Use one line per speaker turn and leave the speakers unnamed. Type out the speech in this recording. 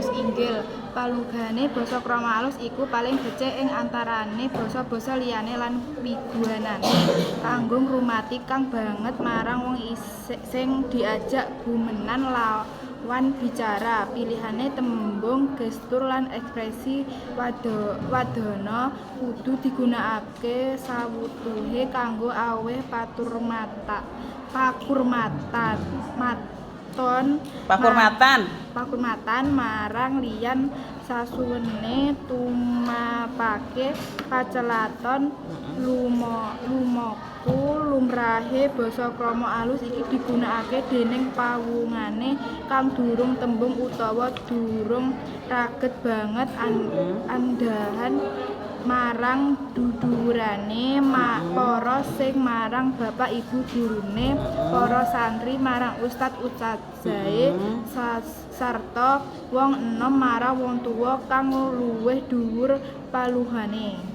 alus inggil. Palugahane basa krama alus iku paling becik ing antarane basa-basa liyane lan pigunane kanggo ngrumati kang banget marang wong sing diajak gumenan lawan bicara. Pilihane tembung gestur lan ekspresi wadana kudu digunakake sawutuhe kanggo aweh pakurmatan marang liyan sasuwene tumapake pacelaton lumaku lumrahe basa krama alus iki digunakake dening pawungane kang durung tembung utawa durung raget banget andhahan marang duduhurane para sing marang bapak ibu gurune para santri marang ustad ustazah sarta wong enom marang wong tuwa kang luwih dhuwur paluhane